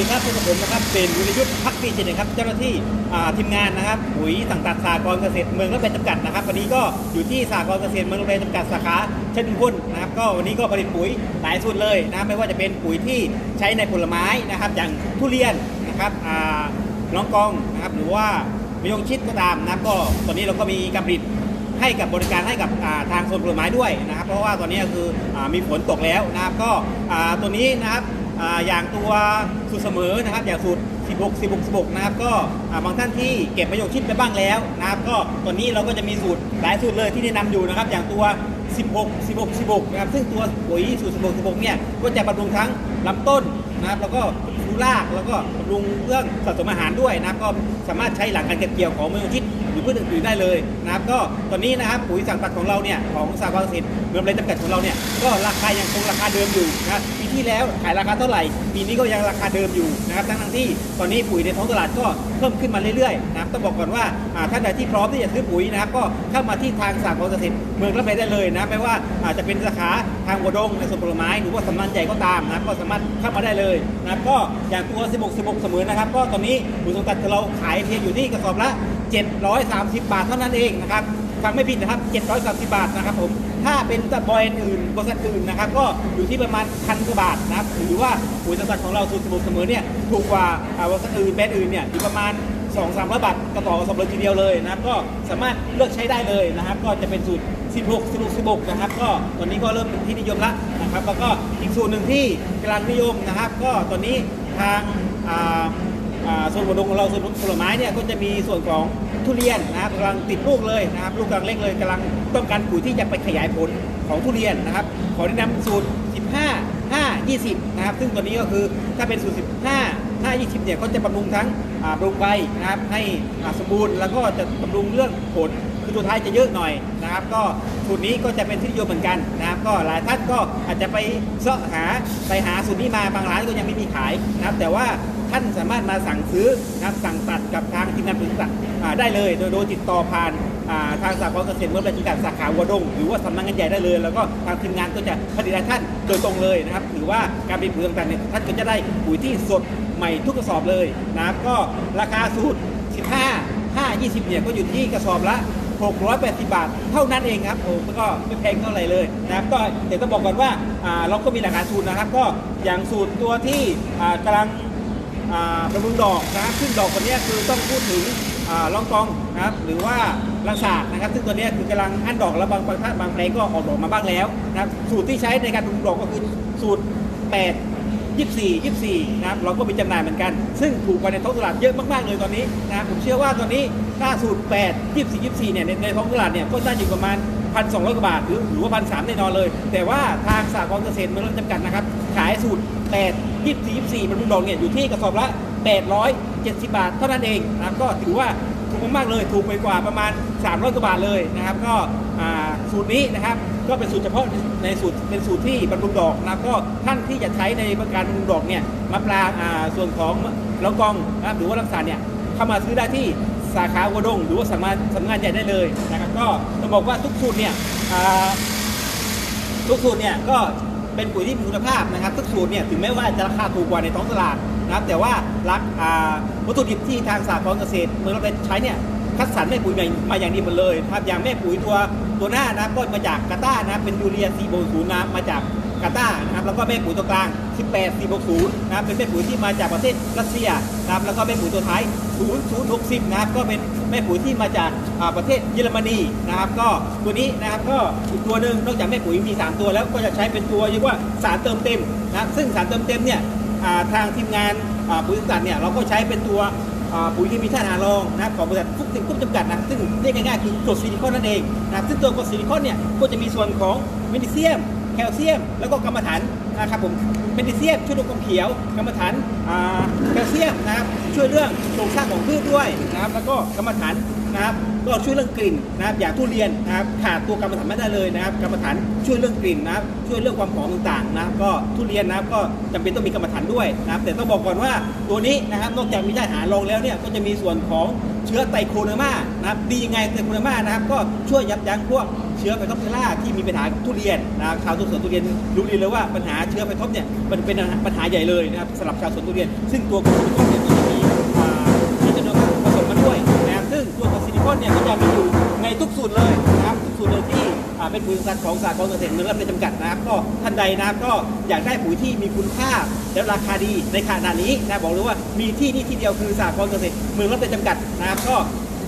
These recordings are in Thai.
ดีครับพบกับผมนะครับเป็นวิรยุทธ์พักดีเจนะครับเจ้าหน้าที่ทีมงานนะครับปุ๋ยสังกัดสากรณเกษตรเมืองและเป็นจำกัดนะครับวันนี้ก็อยู่ที่สากรณเกษตรเมืองและเป็นจำกัดสาขาเช่นพุ่นนะครับก็วันนี้ก็ผลิตปุ๋ยหลายสูตรเลยนะครับไม่ว่าจะเป็นปุ๋ยที่ใช้ในผลไม้นะครับอย่างทุเรียนนะครับน้องกองนะครับหรือว่ามยงชิดก็ตามนะครับก็ตอนนี้เราก็มีการผลิตให้กับบริการให้กับทางโซนผลไม้ด้วยนะครับ เพราะว่าตอนนี้คืออมีฝนตกแล้วนะครับก็ตัวนี้นะครับ อย่างตัวสูตรเสมอนะครับ อย่างสูตร 16 16 16 นะครับ ก็บางท่านที่เก็บประโยชน์ชิดไปบ้างแล้วนะครับ ก็ตอนนี้เราก็จะมีสูตรหลายสูตรเลยที่แนะนำอยู่นะครับ อย่างตัว 16 16 16 นะครับ ซึ่งตัวปุ๋ยสูตร 16 16 เนี่ย ก็จะบำรุงทั้งลำต้นนะครับ แล้วก็ดูราก แล้วก็บำรุงเรื่องสะสมอาหารด้วยนะครับ ก็สามารถใช้หลังการเก็บเกี่ยวของมะยงชิด รือพืชอื่นๆได้เลยนะครับก็ตอนนี้นะครับปุ๋ยสังกัดของเราเนี่ยของสากลเกษตรเมืองเลยจำกัดของเราเนี่ยก็ราคายังคงราคาเดิมอยู่นะปีที่แล้วขายราคาเท่าไหร่ปีนี้ก็ยังราคาเดิมอยู่นะครับทั้งที่ตอนนี้ปุ๋ยในท้องตลาดก็เพิ่มขึ้นมาเรื่อยๆนะครับต้องบอกก่อนว่าอ่าท่านใดที่พร้อมที่จะซื้อปุ๋ยนะครับก็เข้ามาที่ทางสากลเกษตรเมืองรับไปได้เลยนะไม่ว่าอาจจะเป็นสาขาทางวัวดงในสวนผลไม้หรือว่าสำนักใหญ่ก็ตามนะครับก็สามารถเข้ามาได้เลยนะครับก็อย่างตัว 16 16 เสมอนะครับ ก็ตอนนี้ปุ๋ยสังกัดของเราขายเพียงอยู่ที่กระสอบละ 730 บาทเท่านั้นเองนะครับฟังไม่ผิดนะครับ 730 บาทนะครับผม ถ้าเป็นตะบอยอื่นบริษัทอื่นนะครับ ก็อยู่ที่ประมาณพันกว่าบาทนะครับ หรือว่าปุ๋ยสตัดของเราสูตรสมุนเสมอเนี่ยถูกกว่าบริษัทอื่นแบรนด์อื่นเนี่ยอยู่ประมาณ2 3 0 0บาทกระต่อกระสอบเลยทีเดียวเลยนะครับ ก็สามารถเลือกใช้ได้เลยนะครับ ก็จะเป็นสูตร 16 16 16นะครับ ก็ตอนนี้ก็เริ่มเป็นที่นิยมล้วนะครับ แล้วก็อีกสูตรหนึ่งที่กำลังนิยมนะครับ ก็ตอนนี้ทางอ่า ส่วนผลของเราส่วนผลไม้เนี่ยก็จะมีส่วนของทุเรียนนะครับกำลังติดลูกเลยนะครับลูกกำลังเล็กเลยกำลังต้องการปุ๋ยที่จะไปขยายผลของทุเรียนนะครับ ขอแนะนำสูตร 15 5 20 นะครับ ซึ่งตัวนี้ก็คือถ้าเป็นสูตร 15 5 20 เนี่ยก็จะบำรุงทั้งบำรุงใบนะครับให้สมบูรณ์แล้วก็จะบำรุงเรื่องผลคือตัวท้ายจะเยอะหน่อยนะครับ ก็สูตรนี้ก็จะเป็นที่นิยมเหมือนกันนะครับ ก็หลายท่านก็อาจจะไปเสาะหาไปหาสูตรนี้มาบางร้านก็ยังไม่มีขายนะครับ แต่ว่า ท่านสามารถมาสั่งซื้อนะครับสั่งตัดกับทางทีมงานผลิตสัตว์ได้เลย โดยโดยติดต่อผ่านาทางสากลเกษตรเมื่อเป็นจำกัดสาขาวัวดง หรือว่าสำนักงานใหญ่ได้เลย แล้วก็ทางทีมงานก็จะผลิตให้ท่านโดยตรงเลยนะครับหรือว่าการผลิตปุ๋ยต่างๆเนี่ยท่านก็จะได้ปุ๋ยที่สดใหม่ทุกกระสอบเลยนะครับก็ราคาสูตร 15 5 20เนี่ยก็อยู่ที่กระสอบละ 680 บาท เท่านั้นเองครับโอ้ก็ไม่แพงเท่าไหร่เลยนะครับก็เดี๋ยวต้องบอกก่อนว่าเราก็มีหลากหลายสูตรนะครับ ก็อย่างสูตรตัวที่กำลัง บำรุงดอกนะครับซึ่งดอกตัวนี้คือต้องพูดถึงล่องกองนะครับหรือว่าลังสาดนะครับ ซึ่งตัวนี้คือกำลังอั้นดอกแล้วบางบางท่านบางแปลงก็ออกดอกมาบ้างแล้วนะครับสูตรที่ใช้ในการบำรุงดอกก็คือสูตร 8 24 24นะครับเราก็มีจำหน่ายเหมือนกัน ซึ่งถูกกว่าในท้องตลาดเยอะมาก ๆ เลยตอนนี้นะผมเชื่อว่าตอนนี้ค่าสูตร8 24 24เนี่ยในท้องตลาดเนี่ยก็น่าอยู่ประมาณ 1,200กว่าบาท หรือหรือว่า1,300แน่นอนเลย แต่ว่าทางสากลเกษตรเมืองรับจำกัดนะครับ ขายสูตร8 24 24มันรุ่นดอกเนี่ยอยู่ที่กระสอบละ870บาทเท่านั้นเองนะครับก็ถือว่าถูกมากๆเลยถูกไปกว่าประมาณ 300กว่าบาทเลยนะครับ ก็สูตรนี้นะครับก็เป็นสูตรเฉพาะในสูตรเป็นสูตรที่บำรุงดอกนะครับก็ท่านที่จะใช้ในการบำรุงดอกเนี่ยมะปรางส่วนของละกองนะครับหรือว่าลังสาเนี่ยเข้ามาซื้อได้ที่สาขาวัวดง หรือว่าสำนักสำนักงานใหญ่ได้เลยนะครับก็ บอกว่าทุกสูตรเนี่ยทุกสูตรเนี่ยก็เป็นปุ๋ยที่มีคุณภาพนะครับ ทุกสูตรเนี่ยถึงแม้ว่าจะราคาถูกกว่าในท้องตลาดนะครับ แต่ว่ารักวัตถุดิบที่ทางสากลเกษตรเมืองเราไปใช้เนี่ยคัดสรรแม่ปุ๋ยมาอย่างดีหมดเลยครับอย่างแม่ปุ๋ยตัวตัวหน้านะก็มาจากกาตาร์นะเป็นยูเรียซีโบศูนย์นะมาจาก กาตาร์นะครับแล้วก็แม่ปุ๋ยตัวกลาง 18ซีโบศูนะครับเป็นแม่ปุ๋ยที่มาจากประเทศรัสเซียนะครับแล้วก็แม่ปุ๋ยตัวท้าย 0060นะครับก็เป็นแม่ปุ๋ยที่มาจากประเทศเยอรมนีนะครับก็ตัวนี้นะครับก็อีกตัวหนึ่งนอกจากแม่ปุ๋ยมี 3 ตัวแล้วก็จะใช้เป็นตัวเรียกว่าสารเติมเต็มนะครับซึ่งสารเติมเต็มเนี่ยทางทีมงานปุ๋ยสัตว์เนี่ยเราก็ใช้เป็นตัวปุ๋ยที่มีธาตุอาหารรองนะครับของบริษัทฟุกติมกุ๊บจำกัดนะซึ่งเรียกง่ายๆคือกรดซิลิคอนนั่นเองนะซึ่งตัวกรดซิลิคอนเนี่ยก็จะมีส่วนของแมกนีเซียม แคลเซียม แล้วก็กรรมฐานนะครับผมแมกนีเซียมช่วยลดความเขียว กรรมฐานแคลเซียมนะครับช่วยเรื่องโครงสร้างของพืชด้วยนะครับแล้วก็กรรมฐานนะครับก็ช่วยเรื่องกลิ่นนะครับอย่างทุเรียนนะครับขาดตัวกรรมฐานไม่ได้เลยนะครับกรรมฐานช่วยเรื่องกลิ่นนะครับช่วยเรื่องความหอมต่างๆนะครับก็ทุเรียนนะครับก็จำเป็นต้องมีกรรมฐานด้วยนะครับแต่ต้องบอกก่อนว่าตัวนี้นะครับนอกจากมีธาตุอาหารรองแล้วเนี่ยก็จะมีส่วนของ เชื้อไตโคเนมานะครับดียังไงไตโคเนมานะครับ ก็ช่วยยับยั้งพวกเชื้อไฟท็อปเทล่าที่มีปัญหาทุเรียนนะครับชาวสวนทุเรียนรู้ดีเลยว่าปัญหาเชื้อไฟท็อปเนี่ยมันเป็นปัญหาใหญ่เลยนะครับสำหรับชาวสวนทุเรียน ซึ่งตัวของซิลิคอนเนี่ยมันจะมีอ่าที่จะผสมมาด้วยนะครับซึ่งตัวของซิลิคอนเนี่ยก็จะมีอยู่ในทุกสูตรเลย เป็นปุ๋ยสัตว์ของสากลเกษตรเมืองรับในจำกัดนะครับ ก็ท่านใดนะครับก็อยากได้ปุ๋ยที่มีคุณค่าและราคาดีในขณะนี้นะบอกเลยว่ามีที่นี่ที่เดียวคือสากลเกษตรเมืองรับในจำกัดนะครับก็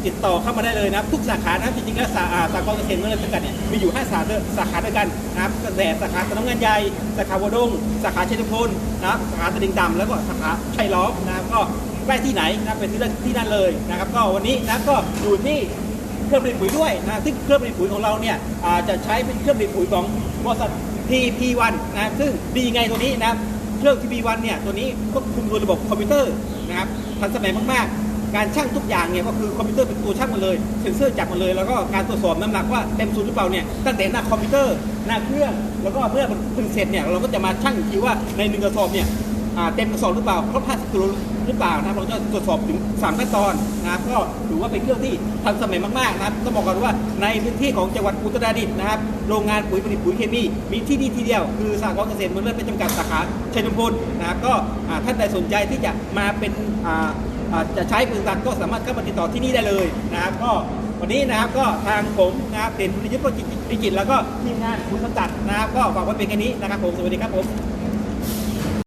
ติดต่อเข้ามาได้เลยนะครับทุกสาขานะครับจริงๆแล้วสาอ่าสากลเกษตรเมืองจำกัดเนี่ยมีอยู่ 5 สาขาด้วยสาขาด้วยกันนะครับแต่สาขาสำนักงานใหญ่สาขาวัวดง สาขาเชยพลนะครับสาขาตะลิงดำแล้วก็สาขาชัยล้อมนะครับก็ใกล้ที่ไหนนะไปซื้อได้ที่นั่นเลยนะครับ ก็วันนี้นะก็อยู่ที่ เครื่องผลิตปุ๋ยด้วยนะซึ่งเครื่องผลิตปุ๋ยของเราเนี่ยจะใช้เป็นเครื่องผลิตปุ๋ยของบริษัท TP1 นะซึ่งดีไงตัวนี้นะเครื่อง TP1 เนี่ยตัวนี้ควบคุมโดยระบบคอมพิวเตอร์นะครับทันสมัยมากๆ การชั่งทุกอย่างเนี่ยก็คือคอมพิวเตอร์เป็นตัวชั่งหมดเลยเซ็นเซอร์จับหมดเลยแล้วก็การตรวจสอบน้ำหนักว่าเต็มศูนย์หรือเปล่าเนี่ยตั้งแต่หน้าคอมพิวเตอร์หน้าเครื่องแล้วก็เมื่อมันถึงเสร็จเนี่ยเราก็จะมาชั่งอีกทีว่าในหนึ่งกระสอบเนี่ยเต็มกระสอบหรือเปล่าครบ50กิโล หรือเปล่านะครับเราจะตรวจสอบถึง3ขั้นตอนนะครับก็ถือว่าเป็นเครื่องที่ทันสมัยมากๆนะครับต้องบอกกันว่าในพื้นที่ของจังหวัดอุตรดิตถ์นะครับโรงงานปุ๋ยผลิตปุ๋ยเคมีมีที่นี่ที่เดียวคือสหกรณ์เกษตรเมืองเลิศเป็นจำกัดสาขาชัยนพลนะครับก็อ่าท่านใดสนใจที่จะมาเป็นจะใช้ปืนตัดก็สามารถเข้ามาติดต่อที่นี่ได้เลยนะครับก็วันนี้นะครับก็ทางผมนะครับเด่นบุญยุทธ์กิจกิจแล้วก็ทีมงานคุณสมจัดนะครับก็ฝากไว้เป็นแค่นี้นะครับผมสวัสดีครับผม